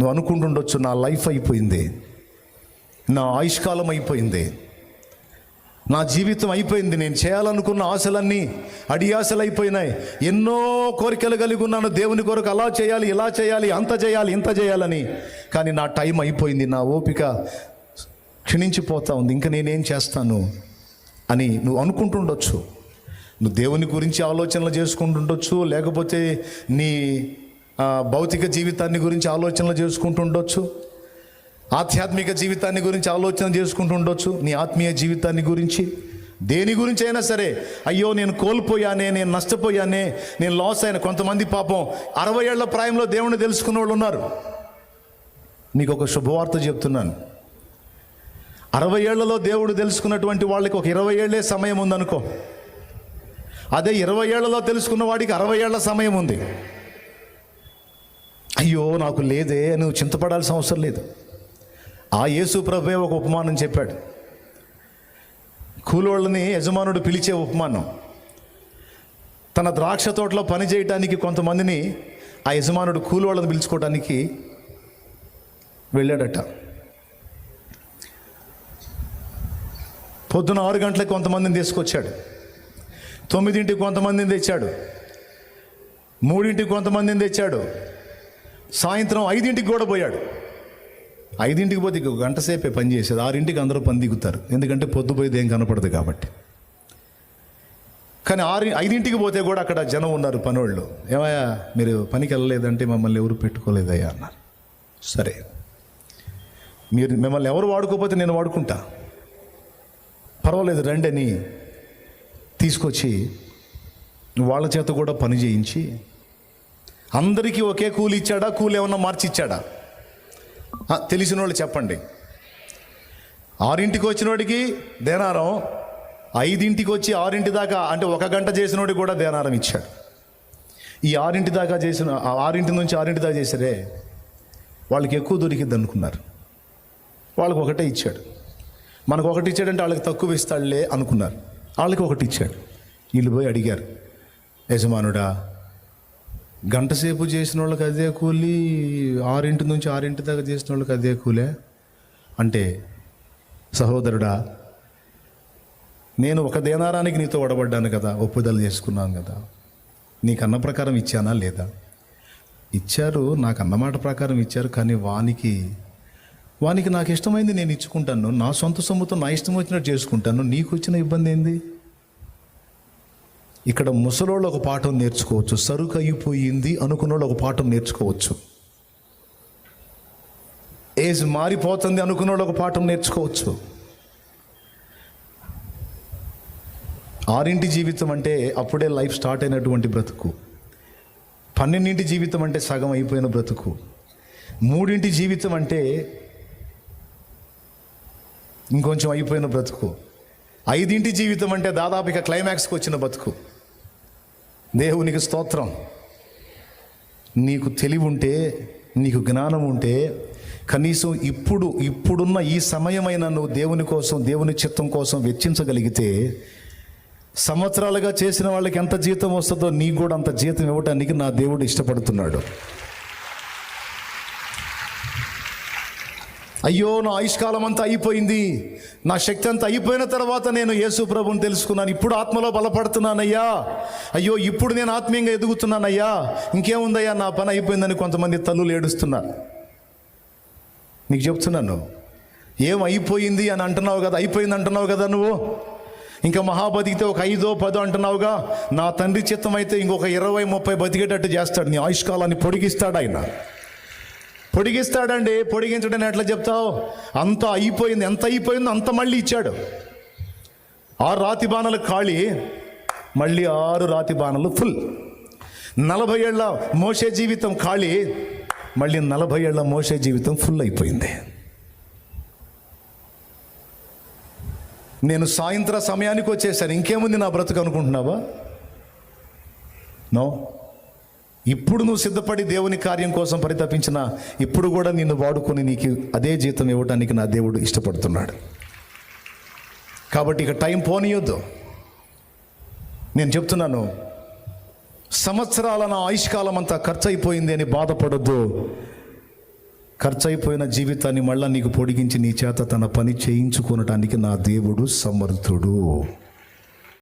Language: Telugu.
నువ్వు అనుకుంటుండొచ్చు నా లైఫ్ అయిపోయింది. నా ఆయుష్కాలం అయిపోయింది. నా జీవితం అయిపోయింది. నేను చేయాలనుకున్న ఆశలన్నీ అడి ఆశలు అయిపోయినాయి ఎన్నో కోరికలు కలిగి ఉన్నాను. దేవుని కొరకు అలా చేయాలి ఇలా చేయాలి అంత చేయాలి ఇంత చేయాలని. కానీ నా టైం అయిపోయింది. నా ఓపిక క్షీణించిపోతా ఉంది. ఇంకా నేనేం చేస్తాను అని నువ్వు అనుకుంటుండొచ్చు. నువ్వు దేవుని గురించి ఆలోచనలు చేసుకుంటుండొచ్చు. లేకపోతే నీ భౌతిక జీవితాన్ని గురించి ఆలోచనలు చేసుకుంటుండొచ్చు ఆధ్యాత్మిక జీవితాన్ని గురించి ఆలోచన చేసుకుంటుండొచ్చు నీ ఆత్మీయ జీవితాన్ని గురించి దేని గురించి అయినా సరే అయ్యో నేను కోల్పోయానే నేను నష్టపోయానే నేను లాస్ అయిన కొంతమంది పాపం అరవై ఏళ్ళ ప్రాయంలో దేవుణ్ణి తెలుసుకున్న వాళ్ళు ఉన్నారు. నీకు ఒక శుభవార్త చెప్తున్నాను. అరవై ఏళ్ళలో దేవుడు తెలుసుకున్నటువంటి వాళ్ళకి ఒక ఇరవై ఏళ్ళే సమయం ఉందనుకో. అదే ఇరవై ఏళ్ళలో తెలుసుకున్న వాడికి అరవై ఏళ్ళ సమయం ఉంది. అయ్యో నాకు లేదే నువ్వు చింతపడాల్సిన అవసరం లేదు. ఆ యేసు ప్రభే ఒక ఉపమానం చెప్పాడు. కూలోళ్ళని యజమానుడు పిలిచే ఉపమానం. తన ద్రాక్ష తోటలో పని చేయటానికి కొంతమందిని ఆ యజమానుడు కూలోళ్ళని పిలుచుకోవడానికి వెళ్ళాడట. పొద్దున ఆరు గంటలకు కొంతమందిని తీసుకొచ్చాడు. తొమ్మిదింటికి కొంతమందిని తెచ్చాడు. మూడింటికి కొంతమందిని తెచ్చాడు. సాయంత్రం ఐదింటికి కూడా పోయాడు. ఐదింటికి పోతే ఇంకో గంట సేపే పని చేసేది. ఆరింటికి అందరూ పని దిగుతారు. ఎందుకంటే పొద్దుపోయేది ఏం కనపడదు కాబట్టి. కానీ ఆరు ఐదింటికి పోతే కూడా అక్కడ జనం ఉన్నారు పనోళ్ళు. ఏమయ్యా మీరు పనికి వెళ్ళలేదంటే మమ్మల్ని ఎవరు పెట్టుకోలేదయ్యా అన్నారు. సరే. మీరు మిమ్మల్ని ఎవరు వాడుకోపోతే నేను వాడుకుంటా. పర్వాలేదు రండి అని తీసుకొచ్చి వాళ్ళ చేత కూడా పని చేయించి అందరికీ ఒకే కూలి ఇచ్చాడా? కూలి ఏమన్నా మార్చి ఇచ్చాడా తెలిసిన వాళ్ళు చెప్పండి. ఆరింటికి వచ్చినోడికి దేనారం ఐదింటికి వచ్చి ఆరింటి దాకా అంటే ఒక గంట చేసినోడికి కూడా దేనారం ఇచ్చాడు. ఈ ఆరింటి దాకా చేసిన ఆ ఆరింటి నుంచి ఆరింటి దాకా చేసారే వాళ్ళకి ఎక్కువ దొరికిద్ది అనుకున్నారు. వాళ్ళకి ఒకటే ఇచ్చాడు. మనకు ఒకటి ఇచ్చాడంటే వాళ్ళకి తక్కువ ఇస్తాడులే అనుకున్నారు. వాళ్ళకి ఒకటి ఇచ్చాడు. వీళ్ళు పోయి అడిగారు యజమానుడా గంట సేపు చేసిన వాళ్ళకి అదే కూలి ఆరింటి నుంచి ఆరింటి దాకా చేసిన వాళ్ళకి అదే కూలే? అంటే సహోదరుడా నేను ఒక దేనారానికి నీతో ఒడబడ్డాను కదా ఒప్పుదల చేసుకున్నాను కదా. నీకు అన్న ప్రకారం ఇచ్చానా లేదా? ఇచ్చారు నాకు అన్నమాట ప్రకారం ఇచ్చారు కానీ వానికి వానికి నాకు ఇష్టమైంది నేను ఇచ్చుకుంటాను. నా సొంత సొమ్ముతో నా ఇష్టం వచ్చినట్టు చేసుకుంటాను. నీకు వచ్చిన ఇబ్బంది ఏంది? ఇక్కడ ముసలోళ్ళు ఒక పాఠం నేర్చుకోవచ్చు. సరుకు అయిపోయింది అనుకున్నోళ్ళు ఒక పాఠం నేర్చుకోవచ్చు. ఏజ్ మారిపోతుంది అనుకున్నోళ్ళు ఒక పాఠం నేర్చుకోవచ్చు. ఆరింటి జీవితం అంటే అప్పుడే లైఫ్ స్టార్ట్ అయినటువంటి బ్రతుకు. పన్నెండింటి జీవితం అంటే సగం అయిపోయిన బ్రతుకు. మూడింటి జీవితం అంటే ఇంకొంచెం అయిపోయిన బ్రతుకు. ఐదింటి జీవితం అంటే దాదాపు ఇక క్లైమాక్స్కి వచ్చిన బతుకు దేవునికి స్తోత్రం. నీకు తెలివి ఉంటే నీకు జ్ఞానం ఉంటే కనీసం ఇప్పుడు ఇప్పుడున్న ఈ సమయమైన నువ్వు దేవుని కోసం దేవుని చిత్తం కోసం వెచ్చించగలిగితే సంవత్సరాలుగా చేసిన వాళ్ళకి ఎంత జీతం వస్తుందో నీకు కూడా అంత జీతం ఇవ్వడానికి నా దేవుడు ఇష్టపడుతున్నాడు. అయ్యో నా ఆయుష్కాలం అంతా అయిపోయింది. నా శక్తి అంతా అయిపోయిన తర్వాత నేను యేసు ప్రభుని తెలుసుకున్నాను. ఇప్పుడు ఆత్మలో బలపడుతున్నానయ్యా. అయ్యో ఇప్పుడు నేను ఆత్మీయంగా ఎదుగుతున్నానయ్యా. ఇంకేముందయ్యా నా పని అయిపోయిందని కొంతమంది తల్లులు ఏడుస్తున్నారు. నీకు చెప్తున్నాను ఏం అయిపోయింది అని అంటున్నావు కదా అయిపోయింది అంటున్నావు కదా నువ్వు? ఇంకా మహా బతికితే ఒక ఐదో పదో అంటున్నావుగా? నా తండ్రి చిత్తం అయితే ఇంకొక ఇరవై ముప్పై బతికేటట్టు చేస్తాడు. నీ ఆయుష్కాలాన్ని పొడిగిస్తాడు ఆయన. పొడిగిస్తాడండి పొడిగించడం ఎట్లా చెప్తావు? అంత అయిపోయింది ఎంత అయిపోయిందో అంత మళ్ళీ ఇచ్చాడు. ఆరు రాతి బాణలు ఖాళీ మళ్ళీ ఆరు రాతి బాణలు ఫుల్ నలభై ఏళ్ళ మోసే జీవితం ఖాళీ మళ్ళీ నలభై ఏళ్ళ మోసే జీవితం ఫుల్ అయిపోయింది. నేను సాయంత్ర సమయానికి వచ్చేసాను. ఇంకేముంది నా బ్రతుకు అనుకుంటున్నావా? నో? ఇప్పుడు నువ్వు సిద్ధపడి దేవుని కార్యం కోసం పరితపించిన ఇప్పుడు కూడా నిన్ను వాడుకొని నీకు అదే జీతం ఇవ్వడానికి నా దేవుడు ఇష్టపడుతున్నాడు. కాబట్టి ఇక టైం పోనీయొద్దు. నేను చెప్తున్నాను సంవత్సరాల నా ఆయుష్కాలం అంతా ఖర్చు అయిపోయింది అని బాధపడొద్దు. ఖర్చయిపోయిన జీవితాన్ని మళ్ళీ నీకు పొడిగించి నీ చేత తన పని చేయించుకోనటానికి నా దేవుడు సమర్థుడు.